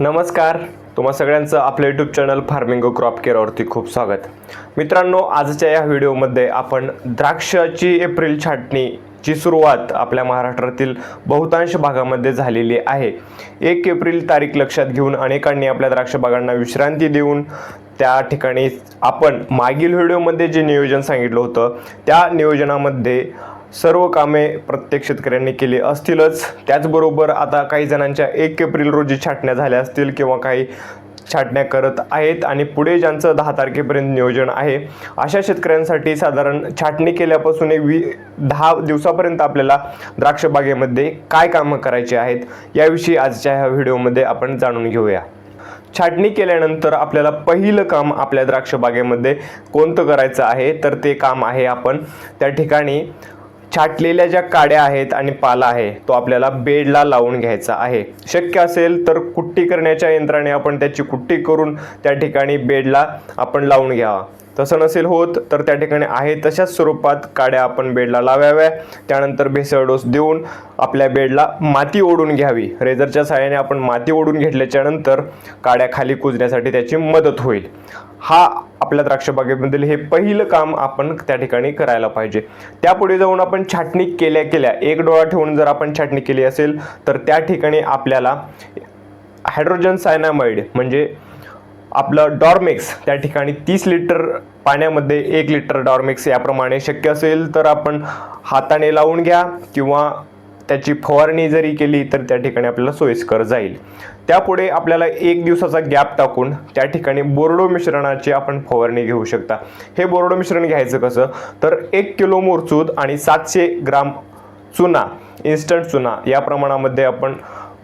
नमस्कार. तुम्हा सगळ्यांचं आपलं यूट्यूब चॅनल फार्मिंग क्रॉप केअरवरती खूप स्वागत. मित्रांनो आजच्या या व्हिडिओमध्ये आपण द्राक्षाची एप्रिल छाटणीची सुरुवात आपल्या महाराष्ट्रातील बहुतांश भागामध्ये झालेली आहे. एक एप्रिल तारीख लक्षात घेऊन अनेकांनी आपल्या द्राक्ष बागांना विश्रांती देऊन त्या ठिकाणी आपण मागील व्हिडिओमध्ये जे नियोजन सांगितलं होतं त्या नियोजनामध्ये सर्व कामे प्रत्येक शेतकऱ्यांनी केली असतीलच. त्याचबरोबर आता काही जणांच्या एक एप्रिल रोजी छाटण्या झाल्या असतील किंवा काही छाटण्या करत आहेत आणि पुढे ज्यांचं दहा तारखेपर्यंत नियोजन आहे अशा शेतकऱ्यांसाठी साधारण छाटणी केल्यापासून एक वी दहा दिवसापर्यंत आपल्याला द्राक्ष बागेमध्ये काय कामं करायची आहेत याविषयी आजच्या ह्या व्हिडिओमध्ये आपण जाणून घेऊया. छाटणी केल्यानंतर आपल्याला पहिलं काम आपल्या द्राक्ष बागेमध्ये कोणतं करायचं आहे तर ते काम आहे आपण त्या ठिकाणी छाटलेल्या ज्या काड्या आहेत आणि पाला आहे तो आपल्याला बेडला लावून घ्यायचा आहे. शक्य असेल तर कुट्टी करण्याच्या यंत्राने आपण त्याची कुट्टी करून त्या ठिकाणी बेडला आपण लावून घ्यावा. तसं नसेल होत तर त्या ठिकाणी आहे तशाच स्वरूपात काड्या आपण बेडला लावाव्या. त्यानंतर भेसळ डोस देऊन आपल्या बेडला माती ओढून घ्यावी. रेझरच्या सहाय्याने आपण माती ओढून घेतल्याच्यानंतर काड्या खाली कुजण्यासाठी त्याची मदत होईल. हा आपल्या द्राक्ष बागेमधील हे पहिलं काम आपण त्या ठिकाणी करायला पाहिजे. त्यापुढे जाऊन आपण छाटणी केल्या केल्या. एक डोळा ठेवून जर आपण छाटणी केली असेल तर त्या ठिकाणी आपल्याला हायड्रोजन सायनामाइड म्हणजे आपलं डॉर्मिक्स त्या ठिकाणी तीस लिटर पाण्यामध्ये एक लिटर डॉर्मिक्स याप्रमाणे शक्य असेल तर आपण हाताने लावून घ्या किंवा त्याची फवारणी जरी केली तर त्या ठिकाणी आपल्याला सोयीस्कर जाईल. त्यापुढे आपल्याला एक दिवसाचा गॅप टाकून त्या ठिकाणी बोर्डो मिश्रणाची आपण फवारणी घेऊ शकता. हे बोर्डो मिश्रण घ्यायचं कसं? तर एक किलो मोरचूद आणि सातशे ग्राम चुना इन्स्टंट चुना या प्रमाणामध्ये आपण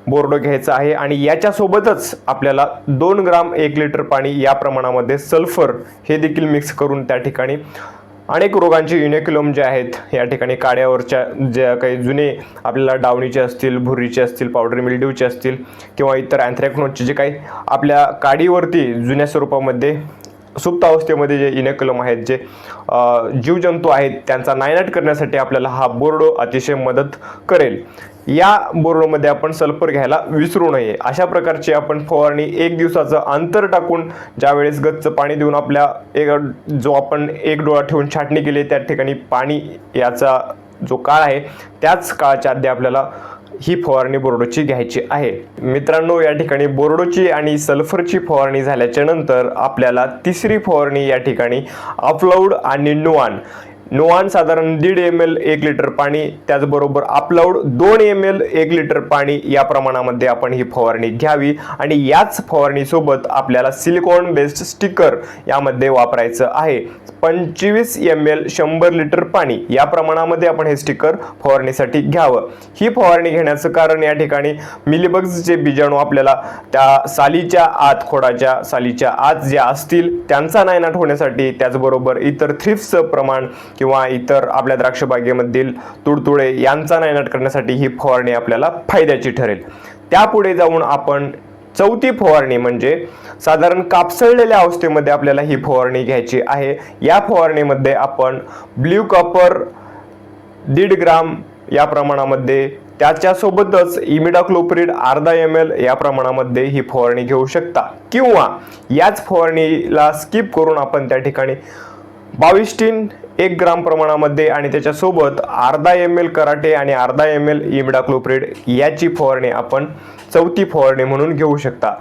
बोर्डो घ्यायचा आहे आणि याच्यासोबतच आपल्याला दोन ग्राम एक लिटर पाणी या प्रमाणामध्ये सल्फर हे देखील मिक्स करून त्या ठिकाणी अनेक रोगांचे युनिक्युलम जे आहेत या ठिकाणी काड्यावरच्या ज्या काही जुने आपल्याला डावणीचे असतील भुरीचे असतील पावडर मिल्ड्यूचे असतील किंवा इतर अँथ्रॅक्नोजचे जे काही आपल्या काडीवरती जुन्या स्वरूपामध्ये सुप्त अवस्थेमध्ये जे इनेकलम आहेत जे जीवजंतू आहेत त्यांचा नायनाट करण्यासाठी आपल्याला हा बोर्डो अतिशय मदत करेल. या बोर्डोमध्ये आपण सल्फर घ्यायला विसरू नये. अशा प्रकारची आपण फवारणी एक दिवसाचं अंतर टाकून ज्यावेळेस गच्च पाणी देऊन आपल्या एक जो आपण एक डोळा ठेवून छाटणी केली त्या ठिकाणी पाणी याचा जो काळ आहे त्याच काळाच्या आधी आपल्याला ही फवारणी बोर्डोची घ्यायची आहे. मित्रांनो या ठिकाणी बोर्डोची आणि सल्फरची फवारणी झाल्याच्यानंतर आपल्याला तिसरी फवारणी या ठिकाणी अपलाऊड आणि नुआन नोआन साधारण दीड एम एल एक लिटर पाणी त्याचबरोबर अपलाऊड दोन एम एल एक लिटर पाणी या प्रमाणामध्ये आपण ही फवारणी घ्यावी. आणि याच फवारणीसोबत आपल्याला सिलिकॉन बेस्ड स्टिकर यामध्ये वापरायचं आहे. पंचवीस एम एल शंभर लिटर पाणी या प्रमाणामध्ये आपण हे स्टिकर फवारणीसाठी घ्यावं. ही फवारणी घेण्याचं कारण या ठिकाणी मिलीबग्सचे बीजाणू आपल्याला त्या सालीच्या आत खोडाच्या सालीच्या आत ज्या असतील त्यांचा नायनाट होण्यासाठी त्याचबरोबर इतर थ्रिप्सचं प्रमाण किंवा इतर आपल्या द्राक्षबागेमधील तुडतुडे यांचा नायनाट करण्यासाठी ही फवारणी आपल्याला फायद्याची ठरेल. त्यापुढे जाऊन आपण चौथी फवारणी म्हणजे साधारण कापसळलेल्या अवस्थेमध्ये आपल्याला ही फवारणी घ्यायची आहे. या फवारणीमध्ये आपण ब्ल्यू कॉपर दीड ग्राम या प्रमाणामध्ये त्याच्यासोबतच इमिडाक्लोप्रिड अर्धा एम एल या प्रमाणामध्ये ही फवारणी घेऊ शकता. किंवा याच फवारणीला स्किप करून आपण त्या ठिकाणी बावीस टीन एक ग्राम प्रमाणामध्ये आणि त्याच्यासोबत अर्धा एम एल कराटे आणि अर्धा एम एल इमिडाक्लोप्रिड याची फवारणी आपण चौथी फवारणी म्हणून घेऊ शकता.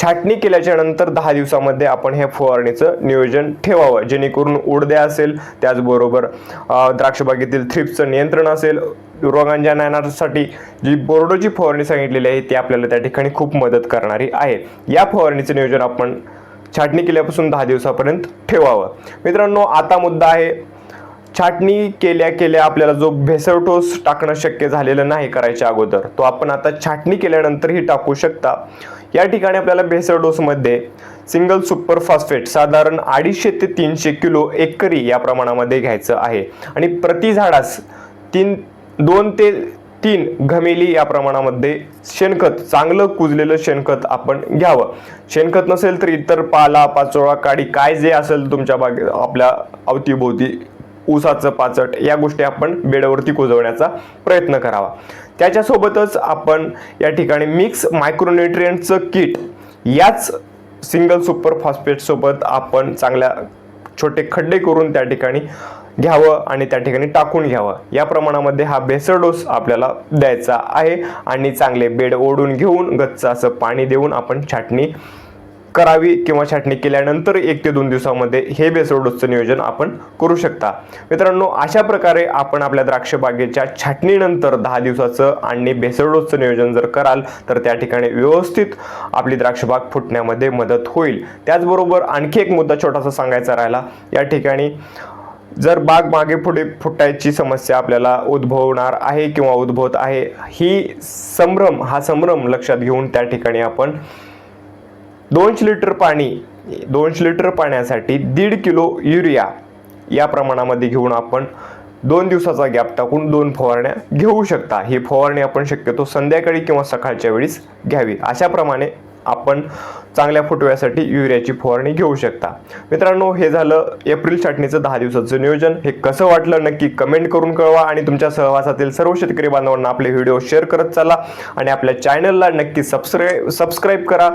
छाटणी केल्याच्यानंतर दहा दिवसामध्ये आपण ह्या फवारणीचं नियोजन ठेवावं. जेणेकरून उडद्या असेल त्याचबरोबर द्राक्षबागेतील थ्रिप्सचं नियंत्रण असेल रोगांच्या नायनासाठी जी बोर्डोची फवारणी सांगितलेली आहे ती आपल्याला त्या ठिकाणी खूप मदत करणारी आहे. या फवारणीचं नियोजन आपण छाटणी केल्यापासून दहा दिवसापर्यंत ठेवावं. मित्रांनो आता मुद्दा आहे छाटणी केल्या केल्या आपल्याला जो भेसळ टाकणं शक्य झालेलं नाही करायच्या अगोदर तो आपण आता छाटणी केल्यानंतरही टाकू शकता. या ठिकाणी आपल्याला भेसळ डोसमध्ये सिंगल सुपर फॉस्फेट साधारण अडीचशे ते तीनशे किलो एकरी या प्रमाणामध्ये घ्यायचं आहे. आणि प्रति झाडास तीन दोन ते तीन घमेली या प्रमाणामध्ये शेणखत चांगलं कुजलेलं शेणखत आपण घ्यावं. शेणखत नसेल तर इतर पाला पाचोळा काडी काय जे असेल तुमच्या बागे आपल्या अवतीभोवती ऊसाचं पाचट या गोष्टी आपण बेडवरती कुजवण्याचा प्रयत्न करावा. त्याच्यासोबतच आपण या ठिकाणी मिक्स मायक्रोन्युट्रियंटचं किट याच सिंगल सुपर फॉस्फेटसोबत आपण चांगल्या छोटे खड्डे करून त्या ठिकाणी घ्यावं आणि त्या ठिकाणी टाकून घ्यावं. या प्रमाणामध्ये हा बेसर डोस आपल्याला द्यायचा आहे आणि चांगले बेड ओढून घेऊन गच्च असं पाणी देऊन आपण छाटणी करावी किंवा छाटणी केल्यानंतर एक ते दोन दिवसामध्ये हे बेसरडोसचं नियोजन आपण करू शकता. मित्रांनो अशा प्रकारे आपण आपल्या द्राक्ष बागेच्या छाटणीनंतर दहा दिवसाचं आणि बेसरडोसचं नियोजन जर कराल तर त्या ठिकाणी व्यवस्थित आपली द्राक्षबाग फुटण्यामध्ये मदत होईल. त्याचबरोबर आणखी एक मुद्दा छोटासा सांगायचा राहिला. या ठिकाणी जर बाग मागे पुढे फुटायची समस्या आपल्याला उद्भवणार आहे किंवा उद्भवत आहे ही संभ्रम हा संभ्रम लक्षात घेऊन त्या ठिकाणी आपण दोनशे लिटर पाणी दोनशे लिटर पाण्यासाठी दीड किलो युरिया या प्रमाणामध्ये घेऊन आपण दोन दिवसाचा गॅप टाकून दोन फवारण्या घेऊ शकता. ही फवारणी आपण शक्यतो संध्याकाळी किंवा सकाळच्या वेळीस घ्यावी अशाप्रमाणे आपण चांगल्या फुटव्यासाठी युरियाची फवारणी घेऊ शकता. मित्रांनो हे झालं एप्रिल छाटणीचं दहा दिवसाचं नियोजन. हे कसं वाटलं नक्की कमेंट करून कळवा आणि तुमच्या सहवासातील सर्व शेतकरी बांधवांना आपले व्हिडिओ शेअर करत चला आणि आपल्या चॅनलला नक्की सबस्क्राईब सबस्क्राईब करा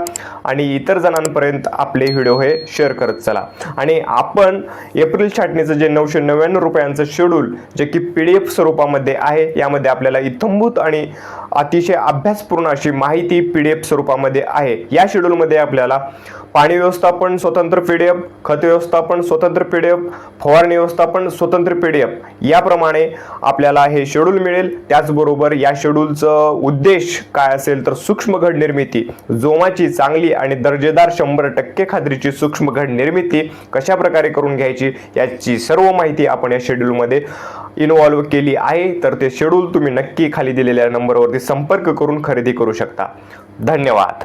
आणि इतर जणांपर्यंत आपले व्हिडिओ हे शेअर करत चला. आणि आपण एप्रिल छाटणीचं जे नऊशे नव्याण्णव रुपयांचं शेड्यूल जे की पी डी एफ स्वरूपामध्ये आहे यामध्ये आपल्याला इत्थंभूत आणि अतिशय अभ्यासपूर्ण अशी माहिती पी डी एफ स्वरूपामध्ये आहे. या शेड्यूलमध्ये आपल्याला. पाणी व्यवस्थापन स्वतंत्र पी डी एफ खत व्यवस्थापन स्वतंत्र पी डी एफ फवारणी व्यवस्थापन स्वतंत्र पी डी एफ याप्रमाणे आपल्याला हे शेड्यूल मिळेल. त्याचबरोबर या शेड्यूलचं उद्देश काय असेल तर सूक्ष्म घड निर्मिती. जोमाची चांगली आणि दर्जेदार शंभर टक्के खात्रीची सूक्ष्म घड निर्मिती कशा प्रकारे करून घ्यायची याची सर्व माहिती आपण या शेड्यूलमध्ये इन्व्हॉल्व केली आहे. तर ते शेड्यूल तुम्ही नक्की खाली दिलेल्या नंबरवरती संपर्क करून खरेदी करू शकता. धन्यवाद.